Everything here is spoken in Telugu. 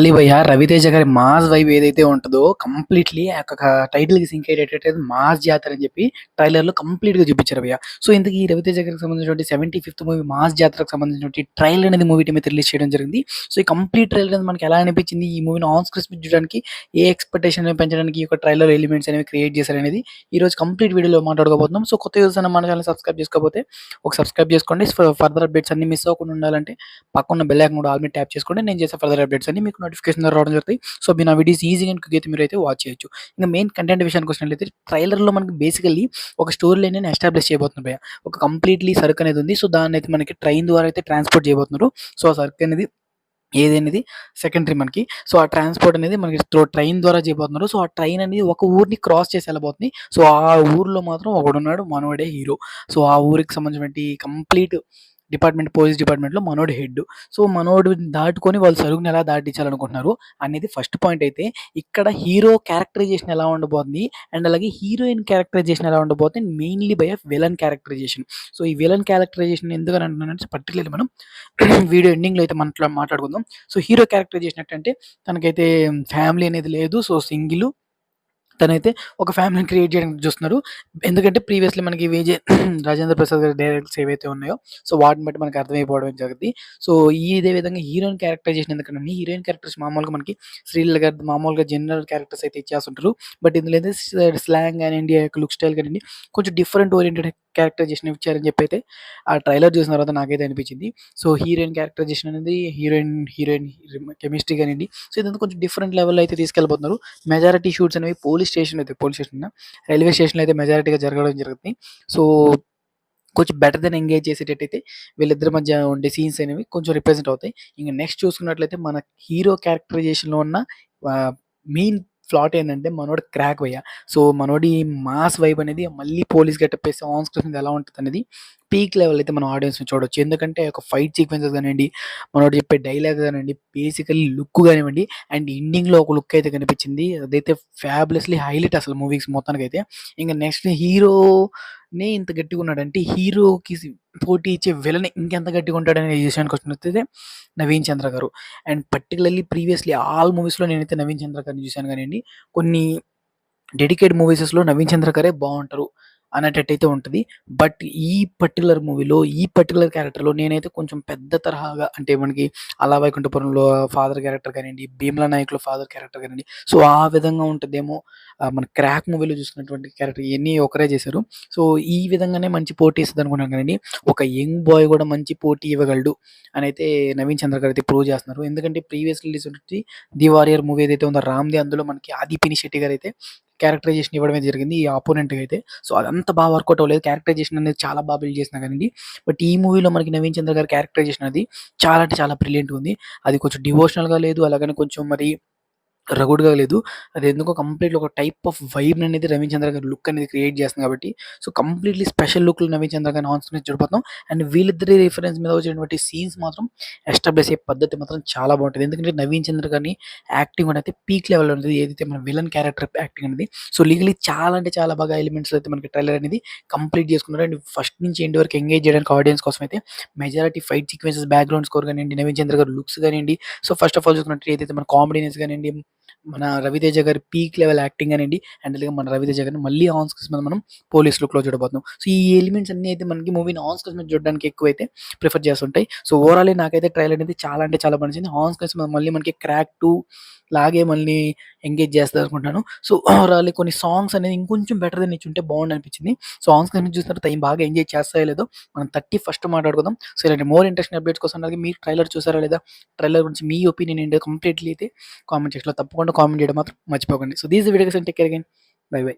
మళ్ళీ భయ్య రవితేజ గారి మాస్ వైబ్ ఏదైతే ఉంటదో కంప్లీట్లీ ఒక టైటిల్కి సింక్ అయ్యేటట్టు మాస్ జాతర అని చెప్పి ట్రైలర్లో కంప్లీట్గా చూపించారు భయ్య. సో ఇంతకీ ఈ రవితేజ గారికి సంబంధించిన సెవెంటీ ఫిఫ్త్ మూవీ మాస్ జాతరకు సంబంధించిన ట్రైలర్ అనేది మూవీ టీమ్ రిలీజ్ చేయడం జరిగింది. సో ఈ కంప్లీట్ ట్రైలర్ అనేది మనకి ఎలా అనిపించింది? ఈ మూవీని ఆన్ స్క్రీన్ చూడడానికి ఏ ఎక్స్పెక్టేషన్ పెంచడానికి ఈ యొక్క ట్రైలర్ ఎలిమెంట్స్ అనేవి క్రియేట్ చేశారు అనేది ఈ రోజు కంప్లీట్ వీడియోలో మాట్లాడుకోబోతున్నాం. సో కొత్త యూజర్స్ మన ఛానల్ సబ్స్క్రైబ్ చేసుకోకపోతే ఒక సబ్స్క్రైబ్ చేసుకోండి. ఫర్దర్ అప్డేట్స్ అన్ని మిస్ అవ్వకుండా ఉండాలంటే పక్కన బెల్ ఐకాన్ కూడా ఆల్మీ ట్యాప్ చేసుకోండి. నేను చేసే ఫర్దర్ అప్డేట్స్ అన్ని మీకు నోటిఫికేషన్ రావడం జరుగుతాయి. సో మీరు నా వీడియోస్ ఈజీగా క్విక్ అయితే మీరు అయితే వాచ్ చేయొచ్చు. ఇంకా మెయిన్ కంటెంట్ విషయానికి వచ్చినట్లయితే ట్రైలర్లో మనకి బేసికల్లీ ఒక స్టోరీ లైన్ ఎస్టాబ్లిష్ చేయబోతున్నారు ఒక కంప్లీట్లీ సరుకు అనేది ఉంది. సో దాన్ని అయితే మనకి ట్రైన్ ద్వారా అయితే ట్రాన్స్పోర్ట్ చేయబోతున్నారు. సో ఆ సరుకు అనేది ఏదనేది సెకండరీ మనకి. సో ఆ ట్రాన్స్పోర్ట్ అనేది మనకి త్రో ట్రైన్ ద్వారా చేయబోతున్నారు. సో ఆ ట్రైన్ అనేది ఒక ఊరిని క్రాస్ చేసి వెళ్ళబోతుంది సో ఆ ఊర్లో మాత్రం ఒకడున్నాడు మనోడే హీరో సో ఆ ఊరికి సంబంధించినటువంటి కంప్లీట్ డిపార్ట్మెంట్ పోలీస్ డిపార్ట్మెంట్లో మనోడు హెడ్. సో మనోడు దాటుకొని వాళ్ళు సరుగుని ఎలా దాటించాలనుకుంటున్నారు అనేది ఫస్ట్ పాయింట్ అయితే ఇక్కడ హీరో క్యారెక్టరైజేషన్ ఎలా ఉండబోతుంది అండ్ అలాగే హీరోయిన్ క్యారెక్టరైజేషన్ ఎలా ఉండబోతుంది mainly by of villain characterization. So ఈ విలన్ క్యారెక్టరైజేషన్ ఎందుకని అంటున్నానంటే పర్టికులర్లీ మనం వీడియో ఎండింగ్లో అయితే మాట్లా మాట్లాడుకుందాం. సో హీరో క్యారెక్టరైజేషన్ ఏంటంటే తనకైతే ఫ్యామిలీ అనేది లేదు సో సింగిల్ తనైతే ఒక ఫ్యామిలీని క్రియేట్ చేయడానికి చూస్తున్నారు ఎందుకంటే ప్రీవియస్లీ మనకి విజయ్ రాజేంద్ర ప్రసాద్ గారి డైరెక్ట్స్ ఏవైతే ఉన్నాయో సో వాటిని బట్టి మనకి అర్థమైపోవడం జరిగింది సో ఈ ఇదే విధంగా హీరోయిన్ క్యారెక్టరైజేషన్ ఎందుకంటే హీరోయిన్ క్యారెక్టర్స్ మామూలుగా మనకి శ్రీల గారి మామూలుగా జనరల్ క్యారెక్టర్స్ అయితే ఇచ్చేస్తుంటారు. బట్ ఇందులో అయితే స్లాంగ్ కానివ్వండి లుక్ స్టైల్ కానివ్వండి కొంచెం డిఫరెంట్ ఓరియంటెడ్ క్యారెక్టరైజేషన్ ఇచ్చారని చెప్పి అయితే ఆ ట్రైలర్ చూసిన తర్వాత నాకైతే అనిపించింది. సో హీరోయిన్ క్యారెక్టరైజేషన్ అనేది హీరోయిన్ హీరోయిన్ కెమిస్ట్రీ కానివ్వండి సో ఇదంతా కొంచెం డిఫరెంట్ లెవెల్లో అయితే తీసుకెళ్ళిపోతున్నారు మెజారిటీ షూట్స్ అనేవి పోలీస్ స్టేషన్ అయితే పోలీస్ స్టేషన్ రైల్వే స్టేషన్లో అయితే మెజారిటీగా జరగడం జరుగుతుంది. సో కొంచెం బెటర్ దెన్ ఎంగేజ్ చేసేటట్టయితే వీళ్ళిద్దరి మధ్య ఉండే సీన్స్ అనేవి కొంచెం రిప్రజెంట్ అవుతాయి. ఇంకా నెక్స్ట్ చూసుకున్నట్లయితే మన హీరో క్యారెక్టరైజేషన్లో ఉన్న మెయిన్ ఫ్లాట్ ఏంటంటే మనోడు క్రాక్ అయ్యా సో మనోడి మాస్ వైబ్ అనేది మళ్ళీ పోలీస్ గెటప్ వేసి ఆన్ స్క్రీన్ ఎలా ఉంటుంది అనేది పీక్ లెవెల్ అయితే మనం ఆడియన్స్ చూడొచ్చు. ఎందుకంటే ఒక ఫైట్ సీక్వెన్సెస్ కానివ్వండి మనోడు చెప్పే డైలాగ్ కానివ్వండి బేసికలీ లుక్ కానివ్వండి అండ్ ఎండింగ్లో ఒక లుక్ అయితే కనిపించింది. అదైతే ఫ్యాబులస్లీ హైలైట్ అసలు మూవీస్ మొత్తానికి అయితే ఇంకా నెక్స్ట్ హీరో నే ఇంత గట్టిగా ఉన్నాడంటే హీరోకి పోటీ ఇచ్చే విలన్ ఇంకెంత గట్టిగా ఉంటాడనే విషయానికి వచ్చినట్లయితే నవీన్ చంద్ర గారు. అండ్ పర్టికులర్లీ ప్రీవియస్లీ ఆల్ మూవీస్లో నేనైతే నవీన్ చంద్ర గారిని చూశాను కానివ్వండి కొన్ని డెడికేట్ మూవీసెస్లో నవీన్ చంద్ర గారే బాగుంటారు అనేటట్టయితే ఉంటుంది. బట్ ఈ పర్టికులర్ మూవీలో ఈ పర్టికులర్ క్యారెక్టర్లో నేనైతే కొంచెం పెద్ద తరహాగా అంటే మనకి అలా వైకుంఠపురంలో ఫాదర్ క్యారెక్టర్ కానివ్వండి భీమల నాయకులు ఫాదర్ క్యారెక్టర్ కానివ్వండి సో ఆ విధంగా ఉంటుందేమో మన క్రాక్ మూవీలో చూసినటువంటి క్యారెక్టర్ ఇవన్నీ ఒకరే చేశారు. సో ఈ విధంగానే మంచి పోటీ ఇస్తుంది అనుకున్నాను కానీ ఒక యంగ్ బాయ్ కూడా మంచి పోటీ ఇవ్వగలడు అని అయితే నవీన్ చంద్ర గారు అయితే ప్రూవ్ చేస్తున్నారు. ఎందుకంటే previous release the warrior movie ఏదైతే ఉందో రామ్ది అందులో మనకి ఆది పినిశెట్టి గారు అయితే క్యారెక్టరైజేషన్ ఇవ్వడం జరిగింది ఈ ఆపోనెంట్కి అయితే సో అదంతా బాగా వర్కౌట్ అవ్వలేదు. క్యారెక్టరైజేషన్ అనేది చాలా బాగా బిల్డ్ చేసిన కానీ బట్ ఈ మూవీలో మనకి నవీన్ చంద్ర గారి క్యారెక్టరైజేషన్ అది చాలా అంటే చాలా బ్రిలియంట్ ఉంది. అది కొంచెం డివోషనల్గా లేదు అలాగని కొంచెం మరి రగుడ్గా లేదు. అది ఎందుకో కంప్లీట్లీ ఒక టైప్ ఆఫ్ వైబ్ అనేది రవిచంద్ర గారి లుక్ అనేది క్రియేట్ చేస్తుంది కాబట్టి సో కంప్లీట్లీ స్పెషల్ లుక్లో నవీచంద్ర గారిని ఆన్ స్క్రీన్ చూడిపోతాం అండ్ వీళ్ళిద్దరి రిఫరెన్స్ మీద వచ్చినటువంటి సీన్స్ మాత్రం ఎస్టాబ్లిష్ అయ్యే పద్ధతి మాత్రం చాలా బాగుంటుంది. ఎందుకంటే నవీన్ చంద్ర గారిని యాక్టింగ్ అయితే పీక్ లెవెల్ ఉంటుంది ఏదైతే మన విలన్ క్యారెక్టర్ యాక్టింగ్ అనేది సో లీగలీ చాలా అంటే చాలా బాగా ఎలిమెంట్స్ అయితే మనకి ట్రైలర్ అనేది కంప్లీట్ చేసుకున్నారు. అండ్ ఫస్ట్ నుంచి ఎండ్ వరకు ఎంగేజ్ చేయడానికి ఆడియన్స్ కోసం అయితే majority fight sequences background score కానివ్వండి నవీన్ చంద్ర గారు లుక్స్ కానివ్వండి. సో ఫస్ట్ ఆఫ్ ఆల్ చూసుకున్నట్టు ఏదైతే మన కామెడీనెస్ కానివ్వండి మన రవితేజ గారి పీక్ లెవెల్ యాక్టింగ్ అనేది అండ్ అలాగే మన రవితేజ గారిని మళ్ళీ ఆన్ స్క్రీన్ మీద మనం పోలీస్ లుక్లో చూడబోతున్నాం. సో ఈ ఎలిమెంట్స్ అన్ని అయితే మనకి మూవీని ఆన్ స్క్రీన్ మీద చూడడానికి ఎక్కువైతే ప్రిఫర్ చేస్తుంటాయి. సో ఓవరాల్ నాకైతే ట్రైలర్ అనేది చాలా అంటే చాలా పనిచింది ఆన్ స్క్రీన్స్ మీద మళ్ళీ మనకి క్రాక్ టూ లాగే మళ్ళీ ఎంగేజ్ చేస్తారు అనుకుంటాను. సో ఓవరాల్ కొన్ని సాంగ్స్ అనేది ఇంకొంచెం బెటర్ దెన్ ఇచ్చుంటే బాగుంది అనిపించింది. సాంగ్స్ కనుక చూసిన తర్వాత బాగా ఎంజాయ్ చేస్తాయో లేదో మనం థర్టీ ఫస్ట్ మాట్లాడుకుందాం. సో ఇలాంటి మోర్ ఇంట్రెస్టింగ్ అప్డేట్స్ కోసం అలాగే మీరు ట్రైలర్ చూసారా లేదా ట్రైలర్ గురించి మీ ఒపీనియన్ ఏంటో కంప్లీట్లీ అయితే కామెంట్ సెక్షన్లో తప్పకుండా కామెంట్ చేయడం మాత్రం మర్చిపోకండి. So these videos take care again bye bye